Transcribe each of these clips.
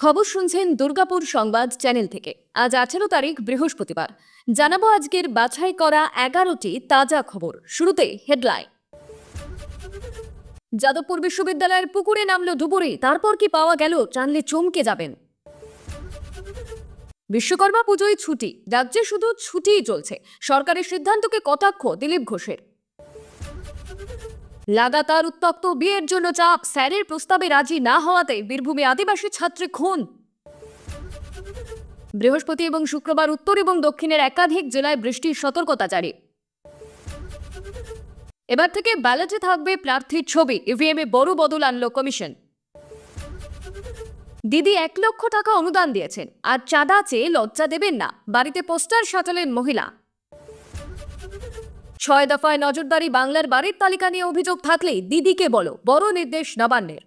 খবর শুনছেন দুর্গাপুর সংবাদ চ্যানেল থেকে। আজ আঠেরো তারিখ, বৃহস্পতিবার। জানাব আজকের বাছাই করা এগারোটি তাজা খবর। শুরুতে হেডলাইন। যাদবপুর বিশ্ববিদ্যালয়ের পুকুরে নামলো ডুবুরি। তারপর কি পাওয়া গেল? জানলে চমকে যাবেন। বিশ্বকর্মা পুজোয় ছুটি। রাজ্যে শুধু ছুটিই চলছে। সরকারের সিদ্ধান্তকে কটাক্ষ দিলীপ ঘোষের। লাগাতার উত্তপ্ত বিয়ের জন্য চাপ, স্যারের প্রস্তাবে রাজি না হওয়াতে বীরভূমে আদিবাসী ছাত্রী খুন। বৃহস্পতি এবং শুক্রবার উত্তর এবং দক্ষিণের একাধিক জেলায় বৃষ্টির সতর্কতা জারি। এবার থেকে ব্যালটে থাকবে প্রার্থীর ছবি, ইভিএমে বড় বদল আনলো কমিশন। দিদি এক লক্ষ টাকা অনুদান দিয়েছেন, আর চাঁদা চেয়ে লজ্জা দেবেন না, বাড়িতে পোস্টার সাজালেন মহিলা। ছয় দফায় নজরদারি বাংলার বাড়ির তালিকা নিয়ে অভিযোগ থাকলেই দিদিকে বলো, বড় নির্দেশ নবান্নের।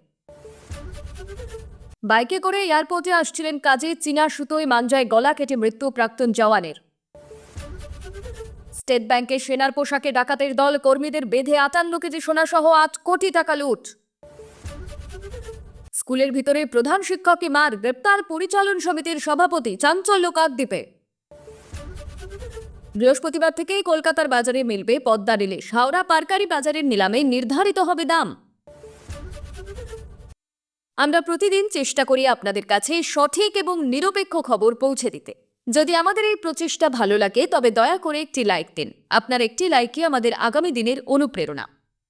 বাইকে করে এয়ারপোর্টে আসছিলেন কাজে চীনা সুতোয় মাঞ্জায় গলা কেটে মৃত্যু প্রাক্তন জওয়ানের। স্টেট ব্যাংকে সেনার পোশাকে ডাকাতের দল কর্মীদের বেঁধে আটান্ন কেজি সোনাসহ আট কোটি টাকা লুট। স্কুলের ভিতরে প্রধান শিক্ষককে মার, গ্রেপ্তার পরিচালন সমিতির সভাপতি চাঞ্চল্য কাকদ্বীপে বৃহস্পতিবার থেকেই কলকাতার বাজারে মিলবে পদ্মা ইলিশ হাওড়া পারকারি বাজারের নিলামে নির্ধারিত হবে দাম। আমরা প্রতিদিন চেষ্টা করি আপনাদের কাছে সঠিক এবং নিরপেক্ষ খবর পৌঁছে দিতে। যদি আমাদের এই প্রচেষ্টা ভালো লাগে, তবে দয়া করে একটি লাইক দিন। আপনার একটি লাইকই আমাদের আগামী দিনের অনুপ্রেরণা।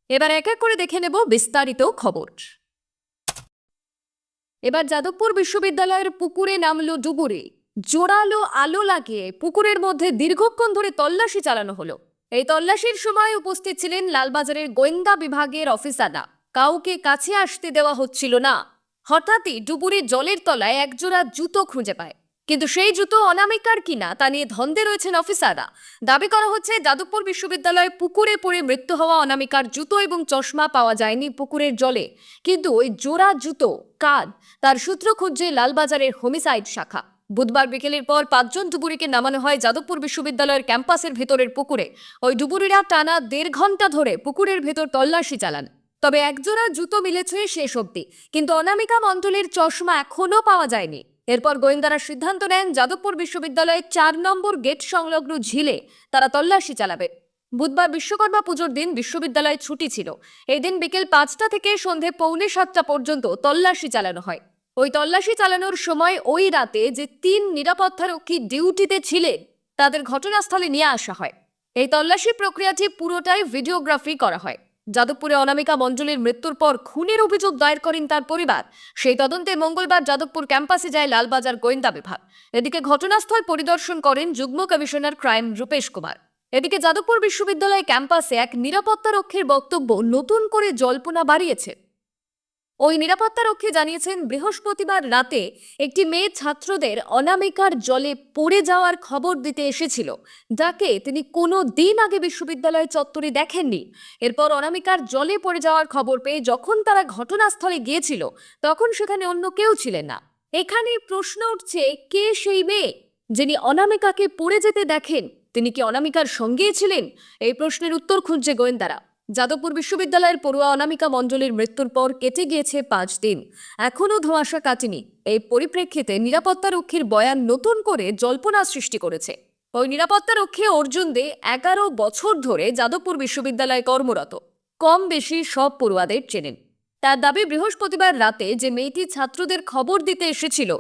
এবার এক এক করে দেখে নেব বিস্তারিত খবর। এবার যাদবপুর বিশ্ববিদ্যালয়ের পুকুরে নামল ডুবুরি। জোরালো আলো লাগিয়ে পুকুরের মধ্যে দীর্ঘক্ষণ ধরে তল্লাশি চালানো হলো। এই তল্লাশির সময় উপস্থিত ছিলেন লালবাজারের গোয়েন্দা বিভাগের অফিসাররা কাউকে কাছে আসতে দেওয়া হচ্ছিল না। হঠাৎই ডুবুরির জলের তলায় একজোড়া জুতো খুঁজে পায়। কিন্তু সেই জুতো অনামিকার কিনা তা নিয়ে ধন্দে রয়েছেন অফিসাররা দাবি করা হচ্ছে যাদবপুর বিশ্ববিদ্যালয়ে পুকুরে পড়ে মৃত্যু হওয়া অনামিকার জুতো এবং চশমা পাওয়া যায়নি পুকুরের জলে। কিন্তু ওই জোড়া জুতো কার তার সূত্র খুঁজছে লালবাজারের হোমিসাইড শাখা। বুধবার বিকেলের পর পাঁচজন ডুবুরিকে নামানো হয় যাদবপুর বিশ্ববিদ্যালয়ের ক্যাম্পাসের ভেতরের পুকুরে। ওই ডুবুরিরা টানা দেড় ঘণ্টা ধরে পুকুরের ভেতর তল্লাশি চালান। তবে একজোড়া জুতো মিলেছে শেষ অবধি, কিন্তু অনামিকা মণ্ডলের চশমা এখনও পাওয়া যায়নি। এরপর গোয়েন্দারা সিদ্ধান্ত নেন যাদবপুর বিশ্ববিদ্যালয়ের চার নম্বর গেট সংলগ্ন ঝিলে তারা তল্লাশি চালাবে। বুধবার বিশ্বকর্মা পুজোর দিন বিশ্ববিদ্যালয়ে ছুটি ছিল। এই দিন বিকেল পাঁচটা থেকে সন্ধে পৌনে সাতটা পর্যন্ত তল্লাশি চালানো হয়। ওই তল্লাশি চালানোর সময় ওই রাতে যে তিন নিরাপত্তারক্ষী ডিউটিতে ছিলেন, তাদের ঘটনাস্থলে নিয়ে আসা হয়। এই তল্লাশি প্রক্রিয়াটি পুরোটাই ভিডিওগ্রাফি করা হয়। যাদবপুরে অনামিকা মণ্ডলের মৃত্যুর পর খুনের অভিযোগ দায়ের করেন তার পরিবার। সেই তদন্তে মঙ্গলবার যাদবপুর ক্যাম্পাসে যায় লালবাজার গোয়েন্দা বিভাগ। এদিকে ঘটনাস্থল পরিদর্শন করেন যুগ্ম কমিশনার ক্রাইম রূপেশ কুমার। এদিকে যাদবপুর বিশ্ববিদ্যালয় ক্যাম্পাসে এক নিরাপত্তারক্ষীর বক্তব্য নতুন করে জল্পনা বাড়িয়েছে। ওই নিরাপত্তারক্ষী জানিয়েছেন, বৃহস্পতিবার রাতে একটি মেয়ে ছাত্রদের অনামিকার জলে পড়ে যাওয়ার খবর দিতে এসেছিল। যাকে তিনি কোনো দিন আগে বিশ্ববিদ্যালয় চত্বরে দেখেননি। এরপর অনামিকার জলে পড়ে যাওয়ার খবর পেয়ে যখন তারা ঘটনাস্থলে গিয়েছিল, তখন সেখানে অন্য কেউ ছিলেন না। এখানে প্রশ্ন উঠছে, কে সেই মেয়ে যিনি অনামিকাকে পড়ে যেতে দেখেন? তিনি কি অনামিকার সঙ্গেই ছিলেন? এই প্রশ্নের উত্তর খুঁজছে গোয়েন্দারা। যাদবপুর বিশ্ববিদ্যালয়ের পড়ুয়া অনামিকা মণ্ডলের মৃত্যুর পর কেটে গিয়েছে পাঁচ দিন। এখনও ধোঁয়াশা কাটেনি। এই পরিপ্রেক্ষিতে নিরাপত্তারক্ষীর বয়ান নতুন করে জল্পনা সৃষ্টি করেছে। ওই নিরাপত্তারক্ষী অর্জুন দে এগারো বছর ধরে যাদবপুর বিশ্ববিদ্যালয়ে কর্মরত। কম বেশি সব পড়ুয়াদের চেনেন। তার দাবি, বৃহস্পতিবার রাতে যে মেয়েটি ছাত্রদের খবর দিতে এসেছিল,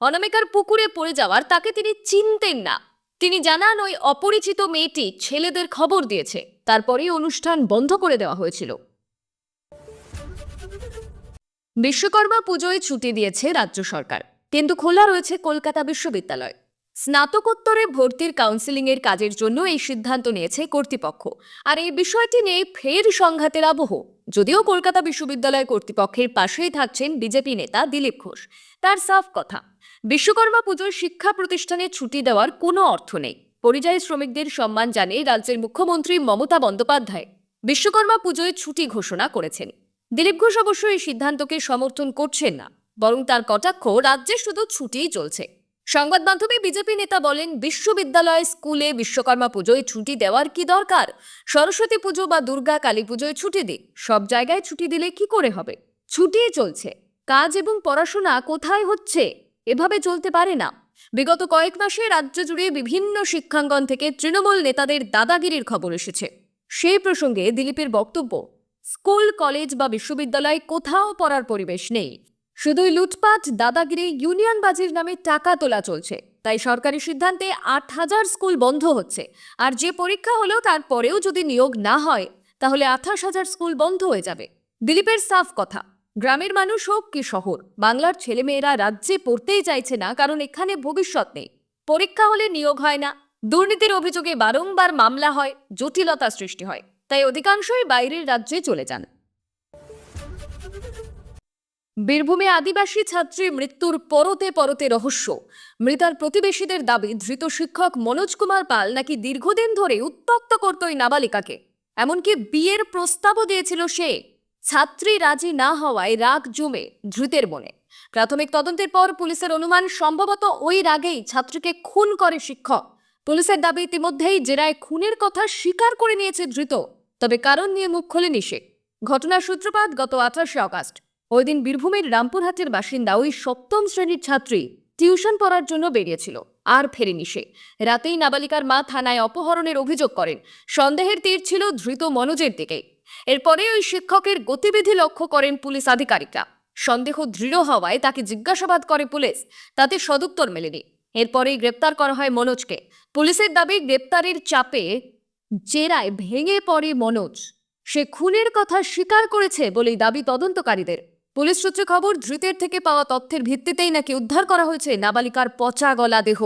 অনামিকার পুকুরে পড়ে যাওয়ার তাকে তিনি চিনতেন না। তিনি জানান, ওই অপরিচিত মেয়েটি ছেলেদের খবর দিয়েছে। তারপরেই অনুষ্ঠান বন্ধ করে দেওয়া হয়েছিল। বিশ্বকর্মা পুজোয় ছুটি দিয়েছে রাজ্য সরকার। কিন্তু খোলা রয়েছে কলকাতা বিশ্ববিদ্যালয়। স্নাতকোত্তরে ভর্তির কাউন্সিলিংয়ের কাজের জন্য এই সিদ্ধান্ত নিয়েছে কর্তৃপক্ষ। আর এই বিষয়টি নিয়ে ফের সংঘাতের আবহ। যদিও কলকাতা বিশ্ববিদ্যালয় কর্তৃপক্ষের পাশেই থাকছেন বিজেপি নেতা দিলীপ ঘোষ। তার সাফ কথা, বিশ্বকর্মা পুজোর শিক্ষা প্রতিষ্ঠানে ছুটি দেওয়ার কোনো অর্থ নেই। পরিযায়ী শ্রমিকদের সম্মান জানিয়ে রাজ্যের মুখ্যমন্ত্রী মমতা বন্দ্যোপাধ্যায় বিশ্বকর্মা পুজোয় ছুটি ঘোষণা করেছেন। দিলীপ ঘোষ অবশ্য এই সিদ্ধান্তকে সমর্থন করছেন না, বরং তার কটাক্ষ, রাজ্যে শুধু ছুটিই চলছে। সংবাদ মাধ্যমে বিজেপি নেতা বলেন, বিশ্ববিদ্যালয়, স্কুলে বিশ্বকর্মা পুজোয় ছুটি দেওয়ার কি দরকার? সরস্বতী পুজো বা দুর্গা কালী পুজোয় ছুটি দিই সব জায়গায় ছুটি দিলে কি করে হবে? ছুটি চলছে। কাজ এবং পড়াশোনা কোথায় হচ্ছে? এভাবে চলতে পারে না। বিগত কয়েক মাসে রাজ্য জুড়ে বিভিন্ন শিক্ষাঙ্গন থেকে তৃণমূল নেতাদের দাদাগিরির খবর এসেছে। সেই প্রসঙ্গে দিলীপের বক্তব্য, স্কুল, কলেজ বা বিশ্ববিদ্যালয় কোথাও পড়ার পরিবেশ নেই। শুধুই লুটপাট, দাদাগিরি ইউনিয়ন বাজির নামে টাকা তোলা চলছে। তাই সরকারি সিদ্ধান্তে আট হাজার স্কুল বন্ধ হচ্ছে। আর যে পরীক্ষা হলো তারপরেও যদি নিয়োগ না হয়, তাহলে আঠাশ হাজার স্কুল বন্ধ হয়ে যাবে। দিলীপের সাফ কথা, গ্রামের মানুষ হোক কি শহর, বাংলার ছেলেমেয়েরা রাজ্যে পড়তেই চাইছে না, কারণ এখানে ভবিষ্যৎ নেই। পরীক্ষা হলে নিয়োগ হয় না, দুর্নীতির অভিযোগে বারংবার মামলা হয়, জটিলতা সৃষ্টি হয়। তাই অধিকাংশই বাইরের রাজ্যে চলে যান। বীরভূমে আদিবাসী ছাত্রী মৃত্যুর পরতে পরতে রহস্য। মৃতার প্রতিবেশীদের দাবি, ধৃত শিক্ষক মনোজ কুমার পাল নাকি দীর্ঘদিন ধরে উত্তক্ত করত ওই নাবালিকাকে। এমনকি বিয়ের প্রস্তাবও দিয়েছিল সে। ছাত্রী রাজি না হওয়ায় রাগ জমে ধৃতের মনে। প্রাথমিক তদন্তের পর পুলিশের অনুমান সম্ভবত ওই রাগেই ছাত্রীকে খুন করে শিক্ষক। পুলিশের দাবি ইতিমধ্যেই জেরায় খুনের কথা স্বীকার করে নিয়েছে ধৃত, তবে কারণ নিয়ে মুখ খোলেনি সে। ঘটনার সূত্রপাত গত আঠাশে অগাস্ট ওই দিন বীরভূমের রামপুরহাটের বাসিন্দা ওই সপ্তম শ্রেণির ছাত্রী টিউশন পড়ার জন্য বেরিয়েছিল, আর ফেরেনি সে। রাতেই নাবালিকার মা থানায় অপহরণের অভিযোগ করেন। সন্দেহের তীর ছিল ধৃত মনোজের দিকে। এরপরে ওই শিক্ষকের গতিবিধি লক্ষ্য করেন পুলিশ আধিকারিকরা। সন্দেহ দৃঢ় হওয়ায় তাকে জিজ্ঞাসাবাদ করে পুলিশ, তাতে সদুত্তর মেলেনি। এরপরেই গ্রেপ্তার করা হয় মনোজকে। পুলিশের দাবি, গ্রেপ্তারের চাপে জেরায় ভেঙে পড়ে মনোজ। সে খুনের কথা স্বীকার করেছে বলেই দাবি তদন্তকারীদের। পুলিশ সূত্রে খবর, ধৃতের থেকে পাওয়া তথ্যের ভিত্তিতেই নাকি উদ্ধার করা হয়েছে নাবালিকার পচা গলা দেহ।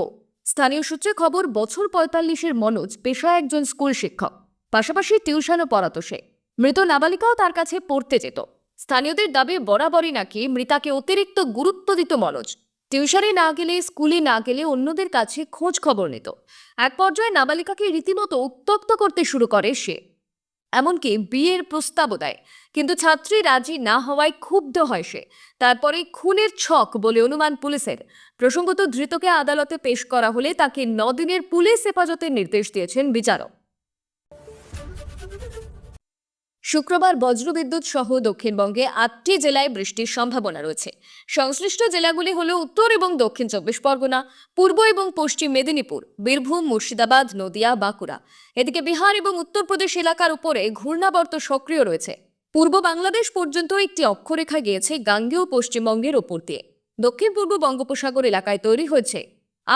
স্থানীয় সূত্রে খবর, বছর পঁয়তাল্লিশের মনোজ পেশা একজন স্কুল শিক্ষক। পাশাপাশি টিউশনও পড়াতো সে। মৃত নাবালিকাও তার কাছে পড়তে যেত। স্থানীয়দের দাবি, বরাবরই নাকি মৃতাকে অতিরিক্ত গুরুত্ব দিত মনোজ। টিউশনে না গেলে, স্কুলে না গেলে অন্যদের কাছে খোঁজ খবর নিত। এক পর্যায়ে নাবালিকাকে রীতিমতো উত্তক্ত করতে শুরু করে সে। এমনকি বিয়ের প্রস্তাবও দেয়। কিন্তু ছাত্রী রাজি না হওয়ায় ক্ষুব্ধ হয় সে। তারপরে খুনের ছক বলে অনুমান পুলিশের। প্রসঙ্গত ধৃতকে আদালতে পেশ করা হলে তাকে নদিনের পুলিশ হেফাজতের নির্দেশ দিয়েছেন বিচারক। শুক্রবার বজ্রবিদ্যুৎ সহ দক্ষিণবঙ্গে আটটি জেলায় বৃষ্টির সম্ভাবনা রয়েছে। সংশ্লিষ্ট জেলাগুলি হল উত্তর এবং দক্ষিণ চব্বিশ পরগনা, পূর্ব এবং পশ্চিম মেদিনীপুর, বীরভূম, মুর্শিদাবাদ, নদিয়া, বাঁকুড়া। এদিকে বিহার এবং উত্তরপ্রদেশ এলাকার উপরে ঘূর্ণাবর্ত সক্রিয় রয়েছে। পূর্ব বাংলাদেশ পর্যন্ত একটি অক্ষরেখা গিয়েছে গাঙ্গেয় পশ্চিমবঙ্গের ওপর দিয়ে। দক্ষিণ পূর্ব বঙ্গোপসাগর এলাকায় তৈরি হয়েছে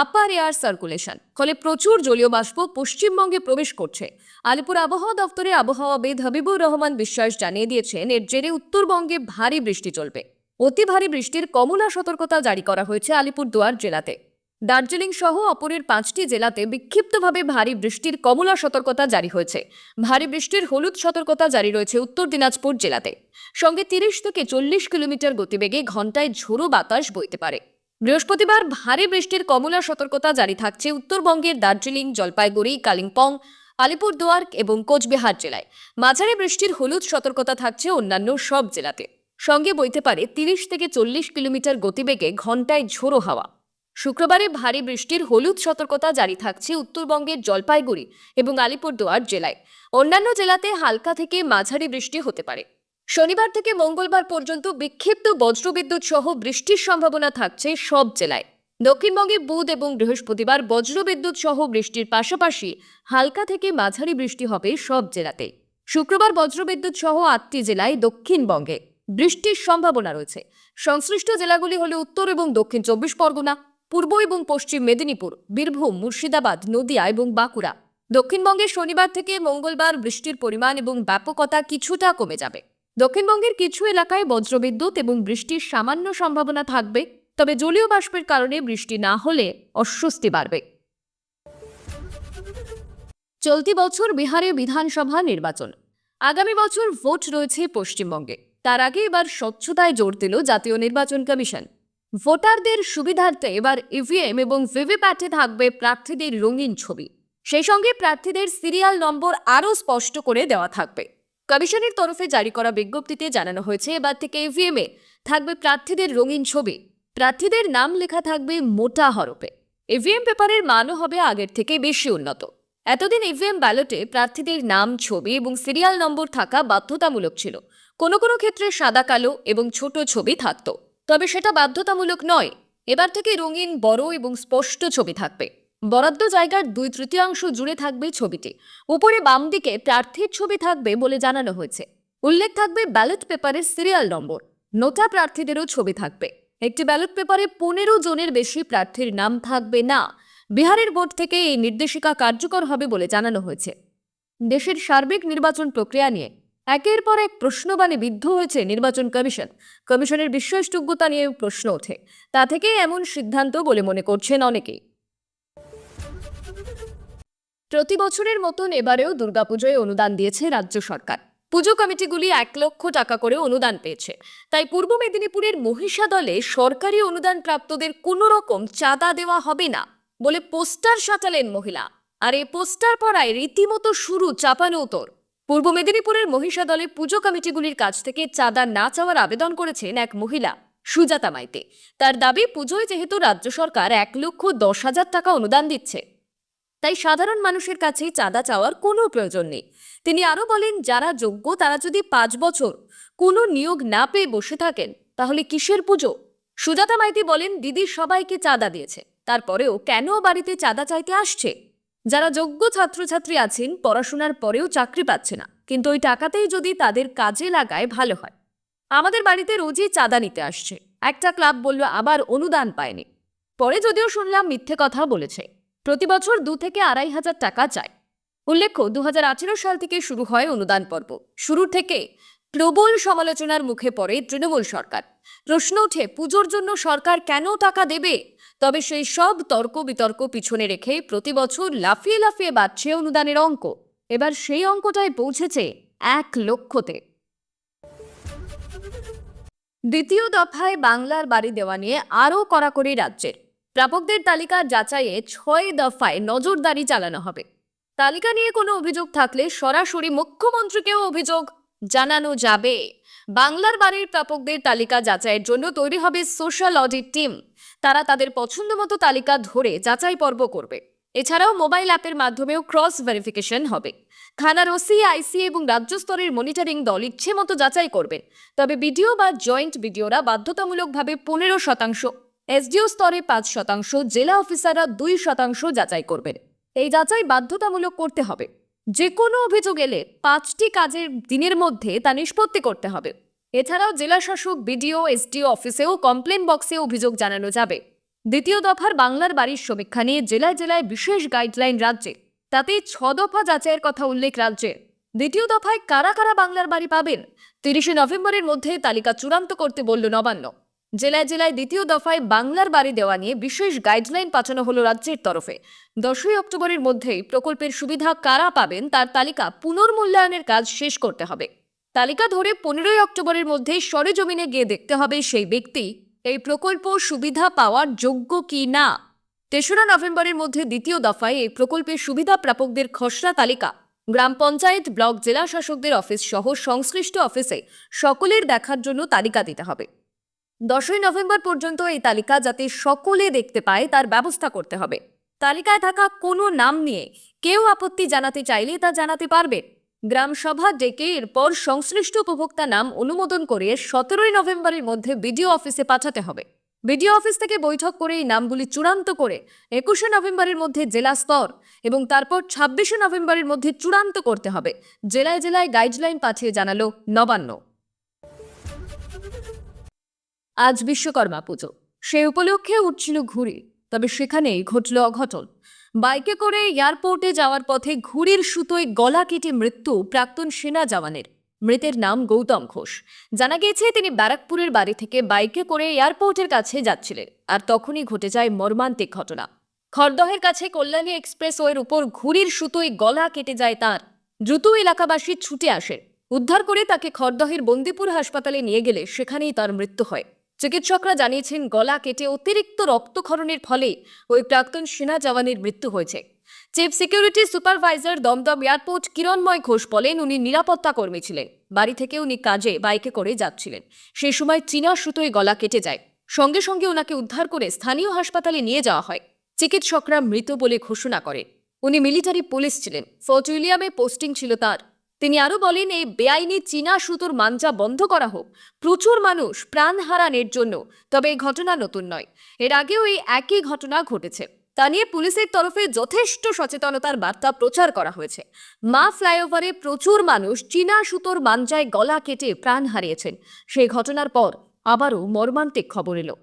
আপার এয়ার সার্কুলেশন ফলে প্রচুর জলীয় বাষ্প পশ্চিমবঙ্গে প্রবেশ করছে। আলিপুর আবহাওয়া দপ্তরে আবহাওয়াবিদ হাবিবুর রহমান বিশ্বাস জানিয়ে দিয়েছেন, এর জেরে উত্তরবঙ্গে ভারী বৃষ্টি চলবে। অতি ভারী বৃষ্টির কমলা সতর্কতা জারি করা হয়েছে আলিপুরদুয়ার জেলাতে। দার্জিলিং সহ অপরের পাঁচটি জেলাতে বিক্ষিপ্তভাবে ভারী বৃষ্টির কমলা সতর্কতা জারি হয়েছে। ভারী বৃষ্টির হলুদ সতর্কতা জারি রয়েছে উত্তর দিনাজপুর জেলাতে। সঙ্গে তিরিশ থেকে চল্লিশ কিলোমিটার গতিবেগে ঘন্টায় ঝোড়ো বাতাস বইতে পারে। বৃহস্পতিবার ভারী বৃষ্টির কমলা সতর্কতা জারি থাকছে উত্তরবঙ্গের দার্জিলিং, জলপাইগুড়ি, কালিম্পং, আলিপুরদুয়ার এবং কোচবিহার জেলায়। মাঝারি বৃষ্টির হলুদ সতর্কতা থাকছে অন্যান্য সব জেলাতে। সঙ্গে বইতে পারে তিরিশ থেকে চল্লিশ কিলোমিটার গতিবেগে ঘন্টায় ঝোড়ো হাওয়া। শুক্রবারে ভারী বৃষ্টির হলুদ সতর্কতা জারি থাকছে উত্তরবঙ্গের জলপাইগুড়ি এবং আলিপুরদুয়ার জেলায়। অন্যান্য জেলাতে হালকা থেকে মাঝারি বৃষ্টি হতে পারে। শনিবার থেকে মঙ্গলবার পর্যন্ত বিক্ষিপ্ত বজ্রবিদ্যুৎ সহ বৃষ্টির সম্ভাবনা থাকছে সব জেলায়। দক্ষিণবঙ্গে বুধ এবং বৃহস্পতিবার বজ্রবিদ্যুৎ সহ বৃষ্টির পাশাপাশি হালকা থেকে মাঝারি বৃষ্টি হবে সব জেলাতে। শুক্রবার বজ্রবিদ্যুৎ সহ আটটি জেলায় দক্ষিণবঙ্গে বৃষ্টির সম্ভাবনা রয়েছে। সংশ্লিষ্ট জেলাগুলি হল উত্তর এবং দক্ষিণ চব্বিশ পরগনা, পূর্ব এবং পশ্চিম মেদিনীপুর, বীরভূম, মুর্শিদাবাদ, নদিয়া এবং বাঁকুড়া। দক্ষিণবঙ্গে শনিবার থেকে মঙ্গলবার বৃষ্টির পরিমাণ এবং ব্যাপকতা কিছুটা কমে যাবে। দক্ষিণবঙ্গের কিছু এলাকায় বজ্রবিদ্যুৎ এবং বৃষ্টির সামান্য সম্ভাবনা থাকবে, তবে জলীয় বাষ্পের কারণে বৃষ্টি না হলে অস্বস্তি বাড়বে। চলতি বছর বিহারে বিধানসভা নির্বাচন। আগামী বছর ভোট রয়েছে পশ্চিমবঙ্গে। তার আগে এবার স্বচ্ছতায় জোর দিল জাতীয় নির্বাচন কমিশন। ভোটারদের সুবিধার্থে এবার ইভিএম এবং ভিভিপ্যাটে থাকবে প্রার্থীদের রঙিন ছবি। সেই সঙ্গে প্রার্থীদের সিরিয়াল নম্বর আরও স্পষ্ট করে দেওয়া থাকবে। কমিশনের তরফে জারি করা বিজ্ঞপ্তিতে জানানো হয়েছে, এবার থেকে ইভিএম এ থাকবে প্রার্থীদের রঙিন ছবি। প্রার্থীদের নাম লেখা থাকবে মোটা হরপে। ইভিএম পেপারের মানও হবে আগের থেকে বেশি উন্নত। এতদিন ইভিএম ব্যালটে প্রার্থীদের নাম, ছবি এবং সিরিয়াল নম্বর থাকা বাধ্যতামূলক ছিল। কোনো কোনো ক্ষেত্রে সাদা, কালো এবং ছোট ছবি থাকতো। তবে সেটা বাধ্যতামূলক নয়। এবার থেকে রঙিন, বড় এবং স্পষ্ট ছবি থাকবে। বরাদ্দ জায়গার দুই তৃতীয়াংশ জুড়ে থাকবে ছবিটি। উপরে বাম দিকে প্রার্থীর ছবি থাকবে বলে জানানো হয়েছে। উল্লেখ থাকবে ব্যালট পেপারের সিরিয়াল নম্বর। নোটা প্রার্থীদেরও ছবি থাকবে। একটি ব্যালট পেপারে পনেরো জনের বেশি প্রার্থীর নাম থাকবে না। বিহারের বোর্ড থেকে এই নির্দেশিকা কার্যকর হবে বলে জানানো হয়েছে। দেশের সার্বিক নির্বাচন প্রক্রিয়া নিয়ে একের পর এক প্রশ্নবাণে বিদ্ধ হয়েছে নির্বাচন কমিশন। কমিশনের বিশ্বাসযোগ্যতা নিয়ে প্রশ্ন ওঠে। তা থেকে এমন সিদ্ধান্ত বলে মনে করছেন অনেকেই। প্রতি বছরের মতন এবারেও দুর্গাপুজোয় অনুদান দিয়েছে রাজ্য সরকার। পুজো কমিটিগুলি এক লক্ষ টাকা করে অনুদান পেয়েছে। তাই পূর্ব মেদিনীপুরের মহিষা দলে সরকারি অনুদান প্রাপ্তদের কোনো রকম চাঁদা দেওয়া হবে না বলে পোস্টার সাঁটালেন মহিলা। আর এই পোস্টার পড়ায় রীতিমতো শুরু চাপানো উত্তর। পূর্ব মেদিনীপুরের মহিষা দলে পুজো কমিটিগুলির কাছ থেকে চাঁদা না চাওয়ার আবেদন করেছেন এক মহিলা, সুজাতা মাইতে। তার দাবি, পুজোয় যেহেতু রাজ্য সরকার এক লক্ষ দশ হাজার টাকা অনুদান দিচ্ছে তাই সাধারণ মানুষের কাছে চাঁদা চাওয়ার কোনো প্রয়োজন নেই। তিনি আরও বলেন, যারা যোগ্য, তারা যদি পাঁচ বছর কোনো নিয়োগ না পেয়ে বসে থাকেন, তাহলে কিসের পুজো? সুজাতা মাইতি বলেন, দিদি সবাইকে চাঁদা দিয়েছে। তারপরেও কেন বাড়িতে চাঁদা চাইতে আসছে? যারা যোগ্য ছাত্রছাত্রী আছেন, পড়াশোনার পরেও চাকরি পাচ্ছে না। কিন্তু ওই টাকাতেই যদি তাদের কাজে লাগায়, ভালো হয়। আমাদের বাড়িতে রোজই চাঁদা নিতে আসছে। একটা ক্লাব বলল, আবার অনুদান পায়নি। পরে যদিও শুনলাম মিথ্যে কথা বলেছে। প্রতি বছর দু থেকে আড়াই হাজার টাকা চায় উল্লেখ্য দু হাজার আঠেরো সাল থেকে শুরু হয় অনুদান পর্ব। শুরু থেকে প্রবল সমালোচনার মুখে পড়ে তৃণমূল সরকার। প্রশ্ন ওঠে, পুজোর জন্য সরকার কেন টাকা দেবে? তবে সেই সব তর্ক বিতর্ক পিছনে রেখে প্রতি বছর লাফিয়ে লাফিয়ে বাড়ছে অনুদানের অঙ্ক। এবার সেই অঙ্কটায় পৌঁছেছে এক লক্ষতে। দ্বিতীয় দফায় বাংলার বাড়ি দেওয়া নিয়ে আরও কড়াকড়ি রাজ্যের। প্রাপকদের তালিকা যাচাইয়ে ছয় দফায় নজরদারি চালানো হবে। তালিকা নিয়ে কোনো অভিযোগ থাকলে সরাসরি মুখ্যমন্ত্রীকেও অভিযোগ জানানো যাবে। বাংলার বাড়ির প্রাপকদের তালিকা যাচাইয়ের জন্য তৈরি হবে সোশ্যাল অডিট টিম। তারা তাদের পছন্দ মতো তালিকা ধরে যাচাই পর্ব করবে। এছাড়াও মোবাইল অ্যাপের মাধ্যমেও ক্রস ভেরিফিকেশন হবে। থানার ওসি, আইসি এবং রাজ্য স্তরের মনিটরিং দল ইচ্ছে মতো যাচাই করবেন তবে বিডিও বা জয়েন্ট বিডিওরা বাধ্যতামূলকভাবে পনেরো শতাংশ এসডিও স্তরে পাঁচ শতাংশ, জেলা অফিসাররা দুই শতাংশ যাচাই করবেন। এই যাচাই বাধ্যতামূলক করতে হবে। যে কোনো অভিযোগ এলে পাঁচটি কাজের দিনের মধ্যে তা নিষ্পত্তি করতে হবে। এছাড়াও জেলা শাসক, বিডিও, এসডিও অফিসেও কমপ্লেন বক্সে অভিযোগ জানানো যাবে। দ্বিতীয় দফার বাংলার বাড়ির সমীক্ষা নিয়ে জেলায় জেলায় বিশেষ গাইডলাইন রাজ্যে তাতে ছ দফা যাচাইয়ের কথা উল্লেখ রাজ্যের দ্বিতীয় দফায় কারা কারা বাংলার বাড়ি পাবেন, তিরিশে নভেম্বরের মধ্যে তালিকা চূড়ান্ত করতে বলল নবান্ন। জেলায় জেলায় দ্বিতীয় দফায় বাংলার বাড়ি দেওয়া নিয়ে বিশেষ গাইডলাইন পাঠানো হলো রাজ্যের তরফে। দশই অক্টোবরের মধ্যেই প্রকল্পের সুবিধা কারা পাবেন তার তালিকা পুনর্মূল্যায়নের কাজ শেষ করতে হবে। তালিকা ধরে পনেরোই অক্টোবরের মধ্যে সরেজমিনে গিয়ে দেখতে হবে সেই ব্যক্তি, এই প্রকল্প সুবিধা পাওয়ার যোগ্য কি না? তেসরা নভেম্বরের মধ্যে দ্বিতীয় দফায় এই প্রকল্পের সুবিধা প্রাপকদের খসড়া তালিকা। গ্রাম পঞ্চায়েত ব্লক জেলা শাসকদের অফিস সহ সংশ্লিষ্ট অফিসে সকলের দেখার জন্য তালিকা দিতে হবে। দশই নভেম্বর পর্যন্ত এই তালিকা যাতে সকলে দেখতে পায়, তার ব্যবস্থা করতে হবে। তালিকায় থাকা কোনো নাম নিয়ে কেউ আপত্তি জানাতে চাইলে তা জানাতে পারবে। গ্রাম সভা ডেকে এরপর সংশ্লিষ্ট উপভোক্তা নাম অনুমোদন করে সতেরোই নভেম্বরের মধ্যে বিডিও অফিসে পাঠাতে হবে। বিডিও অফিস থেকে বৈঠক করে এই নামগুলি চূড়ান্ত করে একুশে নভেম্বরের মধ্যে জেলা স্তর এবং তারপর ছাব্বিশে নভেম্বরের মধ্যে চূড়ান্ত করতে হবে। জেলায় জেলায় গাইডলাইন পাঠিয়ে জানালো নবান্ন। আজ বিশ্বকর্মা পুজো। সে উপলক্ষে উঠছিল ঘুড়ি, তবে সেখানেই ঘটল অঘটন। বাইকে করে এয়ারপোর্টে যাওয়ার পথে ঘুড়ির সুতোয় গলা কেটে মৃত্যু প্রাক্তন সেনা জওয়ানের। মৃতের নাম গৌতম ঘোষ। জানা গিয়েছে, তিনি ব্যারাকপুরের বাড়ি থেকে বাইকে করে এয়ারপোর্টের কাছে যাচ্ছিলেন, আর তখনই ঘটে যায় মর্মান্তিক ঘটনা। খড়দহের কাছে কল্যাণী এক্সপ্রেসওয়ের উপর ঘুড়ির সুতোয় গলা কেটে যায় তার। দ্রুত এলাকাবাসী ছুটে আসে। উদ্ধার করে তাকে খড়দহের বন্দিপুর হাসপাতালে নিয়ে গেলে সেখানেই তার মৃত্যু হয়। চিকিৎসকরা জানিয়েছেন, গলা কেটে অতিরিক্ত রক্তক্ষরণের ফলে ওই প্রাক্তন সেনা জওয়ানের মৃত্যু হয়েছে। Chief security supervisor Dum Dum airport Kiranmoy Ghosh বলেন, উনি নিরাপত্তা কর্মী ছিলেন। বাড়ি থেকে উনি কাজে, বাইকে করে যাচ্ছিলেন। সেই সময় চীনা সুতোয় গলা কেটে যায়। সঙ্গে সঙ্গে ওনাকে উদ্ধার করে স্থানীয় হাসপাতালে নিয়ে যাওয়া হয়। চিকিৎসকরা মৃত বলে ঘোষণা করেন। উনি মিলিটারি পুলিশ ছিলেন। ফোর্ট উইলিয়ামে পোস্টিং ছিল তার। তিনি আরও বলেন, এই বেআইনি চীনা সুতোর মাঞ্জা বন্ধ করা হোক। প্রচুর মানুষ প্রাণ হারানের জন্য। তবে এই ঘটনা নতুন নয়। এর আগেও এই একই ঘটনা ঘটেছে। তা নিয়ে পুলিশের তরফে যথেষ্ট সচেতনতার বার্তা প্রচার করা হয়েছে। মা ফ্লাইওভারে প্রচুর মানুষ চীনা সুতোর মাঞ্জায় গলা কেটে প্রাণ হারিয়েছেন। সেই ঘটনার পর আবারও মর্মান্তিক খবর এলো।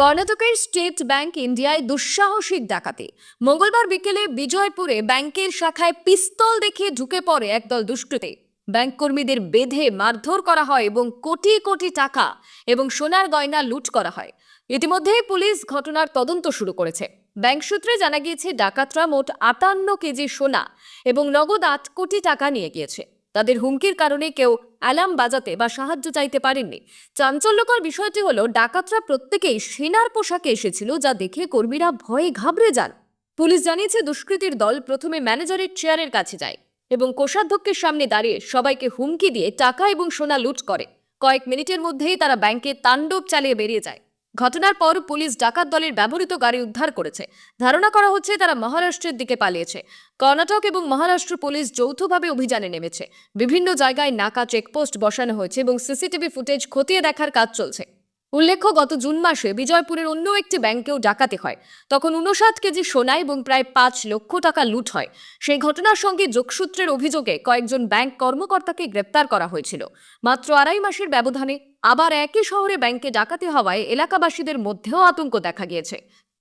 কর্ণাটকের স্টেট ব্যাংক ইন্ডিয়ায় দুঃসাহসিক ডাকাতি। মঙ্গলবার বিকেলে বিজয়পুরে ব্যাংকের শাখায় পিস্তল দেখিয়ে ঢুকে পড়ে একদল দুষ্কৃতী। ব্যাংক কর্মীদের বেঁধে মারধর করা হয় এবং কোটি কোটি টাকা এবং সোনার গয়না লুট করা হয়। ইতিমধ্যে পুলিশ ঘটনার তদন্ত শুরু করেছে। ব্যাংক সূত্রে জানা গিয়েছে, ডাকাতরা মোট আটান্ন কেজি সোনা এবং নগদ আট কোটি টাকা নিয়ে গিয়েছে। তাদের হুমকির কারণে কেউ অ্যালার্ম বাজাতে বা সাহায্য চাইতে পারেননি। চাঞ্চল্যকর বিষয়টি হলো, ডাকাতরা প্রত্যেকেই সেনার পোশাকে এসেছিল, যা দেখে কর্মীরা ভয়ে ঘাবড়ে যান। পুলিশ জানিয়েছে, দুষ্কৃতীর দল প্রথমে ম্যানেজারের চেয়ারের কাছে যায় এবং কোষাধ্যক্ষের সামনে দাঁড়িয়ে সবাইকে হুমকি দিয়ে টাকা এবং সোনা লুট করে। কয়েক মিনিটের মধ্যেই তারা ব্যাংকে তাণ্ডব চালিয়ে বেরিয়ে যায়। ঘটনার পর পুলিশ ডাকাত দলের ব্যবহৃত গাড়ি উদ্ধার করেছে। ধারণা করা হচ্ছে তারা মহারাষ্ট্রের দিকে পালিয়েছে। কর্ণাটক এবং মহারাষ্ট্র পুলিশ যৌথভাবে অভিযানে নেমেছে। বিভিন্ন জায়গায় নাকা চেকপোস্ট বসানো হয়েছে এবং সিসিটিভি ফুটেজ খতিয়ে দেখার কাজ চলছে। উল্লেখ্য, গত জুন মাসে বিজয়পুরের অন্য একটি ব্যাংকেও ডাকাতি হয়। তখন উনষাট কেজি সোনা এবং প্রায় পাঁচ লক্ষ টাকা লুট হয়। সেই ঘটনার সঙ্গে যোগসূত্রের অভিযোগে কয়েকজন ব্যাংক কর্মকর্তাকে গ্রেপ্তার করা হয়েছিল। মাত্র আড়াই মাসের ব্যবধানে আবার একই শহরে ব্যাংকে ডাকাতি হওয়ায় এলাকাবাসীদের মধ্যেও আতঙ্ক দেখা গিয়েছে।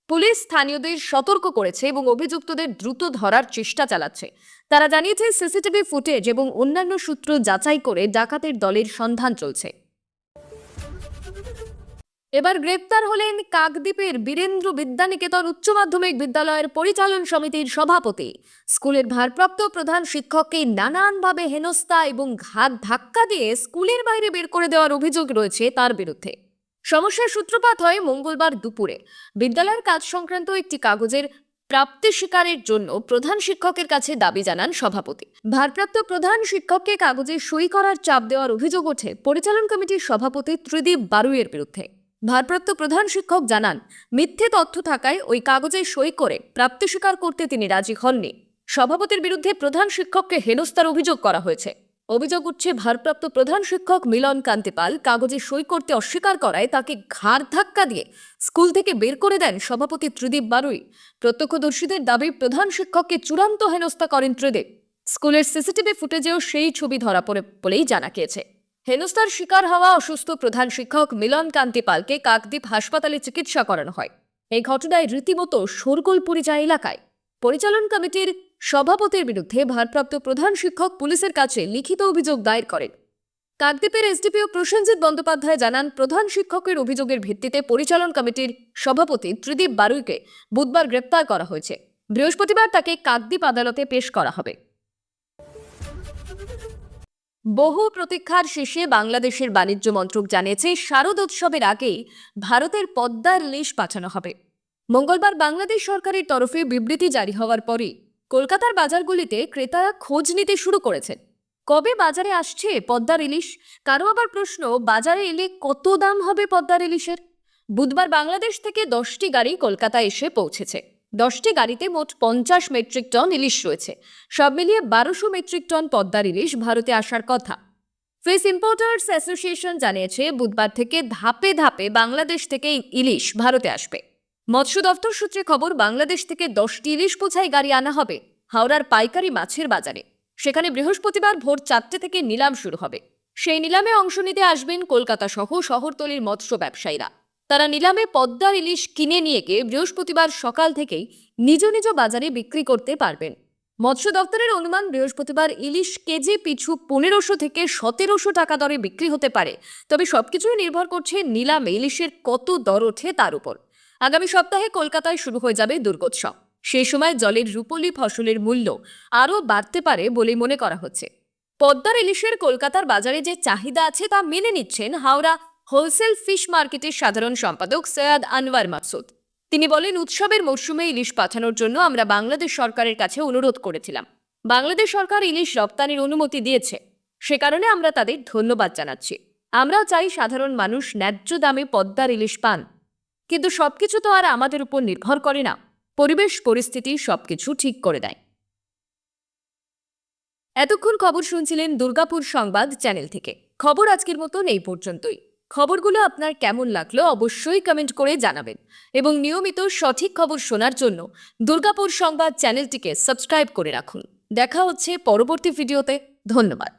পুলিশ স্থানীয়দের সতর্ক করেছে এবং অভিযুক্তদের দ্রুত ধরার চেষ্টা চালাচ্ছে। তারা জানিয়েছে, সিসিটিভি ফুটেজ এবং অন্যান্য সূত্র যাচাই করে ডাকাতের দলের সন্ধান চলছে। এবার গ্রেপ্তার হলেন কাকদ্বীপের বীরেন্দ্র বিদ্যানিকেতন উচ্চ মাধ্যমিক বিদ্যালয়ের পরিচালন সমিতির সভাপতি। স্কুলের ভারপ্রাপ্ত প্রধান শিক্ষককে নানানভাবে হেনস্থা এবং ঘাত ধাক্কা দিয়ে স্কুলের বাইরে বের করে দেওয়ার অভিযোগ রয়েছে তার বিরুদ্ধে। সমস্যার সূত্রপাত হয় মঙ্গলবার দুপুরে। বিদ্যালয়ের কাজ সংক্রান্ত একটি কাগজের প্রাপ্তি স্বীকারের জন্য প্রধান শিক্ষকের কাছে দাবি জানান সভাপতি। ভারপ্রাপ্ত প্রধান শিক্ষককে কাগজে সই করার চাপ দেওয়ার অভিযোগ ওঠে পরিচালন কমিটির সভাপতি ত্রিদীপ বারুইয়ের বিরুদ্ধে। ভারপ্রাপ্ত প্রধান শিক্ষক জানান, মিথ্যে তথ্য থাকায় ওই কাগজে সই করে প্রাপ্তি স্বীকার করতে তিনি রাজি হননি। সভাপতির বিরুদ্ধে প্রধান শিক্ষককে হেনস্থার অভিযোগ করা হয়েছে। অভিযোগ উঠছে, ভারপ্রাপ্ত প্রধান শিক্ষক মিলন কান্তিপাল কাগজে সই করতে অস্বীকার করায় তাকে ঘাড় ধাক্কা দিয়ে স্কুল থেকে বের করে দেন সভাপতি ত্রিদীপ বারুই। প্রত্যক্ষদর্শীদের দাবি, প্রধান শিক্ষককে চূড়ান্ত হেনস্থা করেন ত্রিদীপ। স্কুলের সিসিটিভি ফুটেজেও সেই ছবি ধরা পড়ে বলেই জানা গিয়েছে। হেনস্থার শিকার হওয়া অসুস্থ প্রধান শিক্ষক মিলন কান্তি পালকে কাকদ্বীপ হাসপাতালে চিকিৎসা করানো হয়। এই ঘটনায় রীতিমতো শোরগোল পড়ে যায় এলাকায়। পরিচালন কমিটির সভাপতির বিরুদ্ধে ভারপ্রাপ্ত প্রধান শিক্ষক পুলিশের কাছে লিখিত অভিযোগ দায়ের করেন। কাকদ্বীপের এসডিপিও প্রসেনজিৎ বন্দ্যোপাধ্যায় জানান, প্রধান শিক্ষকের অভিযোগের ভিত্তিতে পরিচালন কমিটির সভাপতি ত্রিদীপ বারুইকে বুধবার গ্রেপ্তার করা হয়েছে। বৃহস্পতিবার তাকে কাকদ্বীপ আদালতে পেশ করা হবে। বহু প্রতীক্ষার শেষে বাংলাদেশের বাণিজ্য মন্ত্রক জানিয়েছে, শারদ উৎসবের আগেই ভারতের পদ্মার ইলিশ পাঠানো হবে। মঙ্গলবার বাংলাদেশ সরকারের তরফে বিবৃতি জারি হওয়ার পরই কলকাতার বাজারগুলিতে ক্রেতারা খোঁজ নিতে শুরু করেছেন কবে বাজারে আসছে পদ্মার ইলিশ? কারও আবার প্রশ্ন, বাজারে এলে কত দাম হবে পদ্মার ইলিশের? বুধবার বাংলাদেশ থেকে দশটি গাড়ি কলকাতা এসে পৌঁছেছে। দশটি গাড়িতে মোট পঞ্চাশ মেট্রিক টন ইলিশ রয়েছে। সব মিলিয়ে বারোশো মেট্রিক টন পদ্মার ইলিশ ভারতে আসার কথা। ফিশ ইম্পোর্টার্স অ্যাসোসিয়েশন জানিয়েছে, বুধবার থেকে ধাপে ধাপে বাংলাদেশ থেকে ইলিশ ভারতে আসবে। মৎস্য দপ্তর সূত্রে খবর, বাংলাদেশ থেকে দশটি ইলিশ বোঝাই গাড়ি আনা হবে হাওড়ার পাইকারি মাছের বাজারে। সেখানে বৃহস্পতিবার ভোর চারটে থেকে নিলাম শুরু হবে। সেই নিলামে অংশ নিতে আসবেন কলকাতা সহ শহরতলির মৎস্য ব্যবসায়ীরা। তারা নিলামে পদ্মার ইলিশ কিনে নিয়ে গিয়ে বৃহস্পতিবার সকাল থেকেই নিজ নিজ বাজারে বিক্রি করতে পারবেন। মৎস্য দপ্তরের অনুমান, বৃহস্পতিবার ইলিশ কেজি পিছু পনেরোশো থেকে সতেরোশো টাকা দরে বিক্রি হতে পারে। তবে সবকিছুই নির্ভর করছে নিলামে ইলিশের কত দর ওঠে তার উপর। আগামী সপ্তাহে কলকাতায় শুরু হয়ে যাবে দুর্গোৎসব। সেই সময় জলের রূপলি ফসলের মূল্য আরও বাড়তে পারে বলে মনে করা হচ্ছে। পদ্মার ইলিশের কলকাতার বাজারে যে চাহিদা আছে তা মেনে নিচ্ছেন হাওড়া হোলসেল ফিশ মার্কেটের সাধারণ সম্পাদক সৈয়দ আনওয়ার মাকসুদ তিনি বলেন, উৎসবের মরশুমে ইলিশ পাঠানোর জন্য আমরা বাংলাদেশ সরকারের কাছে অনুরোধ করেছিলাম। বাংলাদেশ সরকার ইলিশ রপ্তানির অনুমতি দিয়েছে। সে কারণে আমরা তাদের ধন্যবাদ জানাচ্ছি। আমরাও চাই সাধারণ মানুষ ন্যায্য দামে পদ্মার ইলিশ পান। কিন্তু সবকিছু তো আর আমাদের উপর নির্ভর করে না। পরিবেশ, পরিস্থিতি সবকিছু ঠিক করে দেয়। এতক্ষণ খবর শুনছিলেন দুর্গাপুর সংবাদ চ্যানেল থেকে। খবর আজকের মতন এই পর্যন্তই। খবরগুলো আপনার কেমন লাগল অবশ্যই কমেন্ট করে জানাবেন। এবং নিয়মিত সঠিক খবর শোনার জন্য দুর্গাপুর সংবাদ চ্যানেলটিকে সাবস্ক্রাইব করে রাখুন। দেখা হচ্ছে পরবর্তী ভিডিওতে ধন্যবাদ।